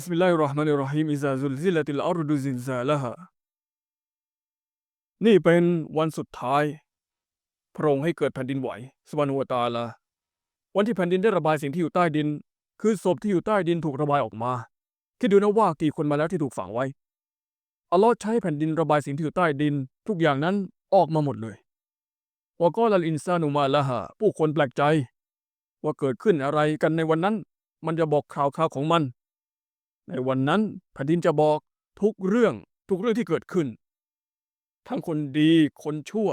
بسم الله الرحمن الرحيم إذا زلزلت الأرض زلزالها นี่เป็นวันสุดท้าย พระองค์ให้เกิดแผ่นดินไหวสวรรวตาลา วันที่แผ่นดินได้ระบายสิ่งที่อยู่ใต้ดิน คือศพที่อยู่ใต้ดินถูกระบายออกมา คิดดูนะว่ากี่คนมาแล้วที่ถูกฝังไว้ อัลลอฮ์ใช้แผ่นดินระบายสิ่งที่อยู่ใต้ดิน ทุกอย่างนั้นออกมาหมดเลยวะกอลัลอินซานุมาละฮะผู้คนแปลกใจ ว่าเกิดขึ้นอะไรกันในวันนั้น มันจะบอกข่าวข่าวของมัน ในวันนั้นแผ่นดินจะบอกทุกเรื่องทุกเรื่องที่เกิดขึ้น ทั้งคนดีคนชั่ว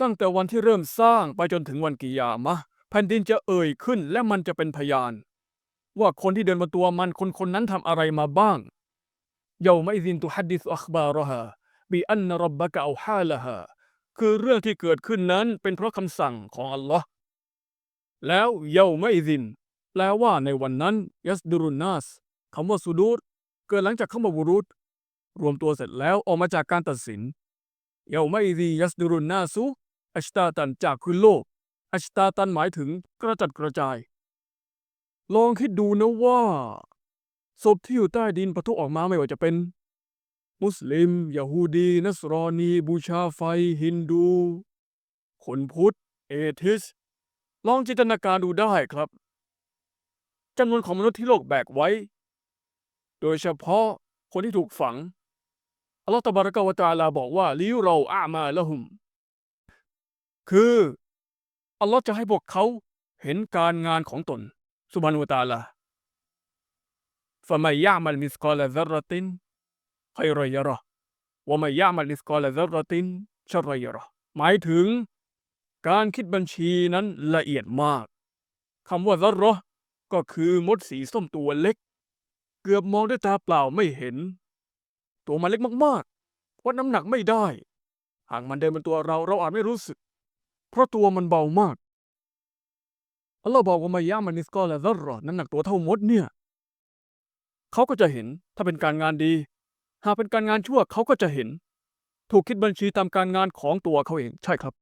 ตั้งแต่วันที่เริ่มสร้างไปจนถึงวันกิยามะ แผ่นดินจะเอ่ยขึ้นและมันจะเป็นพยาน ว่าคนที่เดินบนตัวมันคนคนนั้นทำอะไรมาบ้างเยาไม่ซินตุฮัดดิสอัคบารฮะบีอันนรับบะกะอาฮาละฮะคือเรื่องที่เกิดขึ้นนั้นเป็นเพราะคำสั่งของอัลลอฮ์แล้วเยาไม่ซิน แปลว่าในวันนั้นยัสดุรุนนัสคำว่าสุดูรเกิดหลังจากคำว่าบุรุษรวมตัวเสร็จแล้วออกมาจากการตัดสินเยาไม่ดียัสดุรุนนาสุอัชตาตันจากคือโลก อัชตาตันหมายถึงกระจัดกระจาย ลองคิดดูนะว่าศพที่อยู่ใต้ดินปะทุออกมาไม่ว่าจะเป็น มุสลิมยาฮูดี นัสรอนี บูชาไฟ ฮินดู คนพุทธ เอทิส ลองจินตนาการดูได้ครับ จำนวนของมนุษย์ที่โลกแบกไว้ โดยเฉพาะคนที่ถูกฝัง อัลลอฮฺตบารกะวตาลาบอกว่า ลิวเราอามาละหุม คือ อัลลอฮ์จะให้พวกเขาเห็นการงานของตน สุบานุตาลาฟะมัยยะมัลมิสกอลซัรรตินไครยะระวะมัยยะมัลมิสกอลซัรรตินชรยะระหมายถึง การคิดบัญชีนั้นละเอียดมากคำว่าซัรราะห์ ก็คือมดสีส้มตัวเล็ก เกือบมองด้วยตาเปล่าไม่เห็น ตัวมันเล็กมากๆวัดน้ำหนักไม่ได้ หากมันเดินบนตัวเราเราอาจไม่รู้สึก เพราะตัวมันเบามากอัลลอฮ์บอกว่ามายามันนิสกอและซัรรอน้ำหนักตัวเท่ามดเนี่ย เขาก็จะเห็นถ้าเป็นการงานดี หากเป็นการงานชั่วเขาก็จะเห็น ถูกคิดบัญชีตามการงานของตัวเขาเองใช่ครับ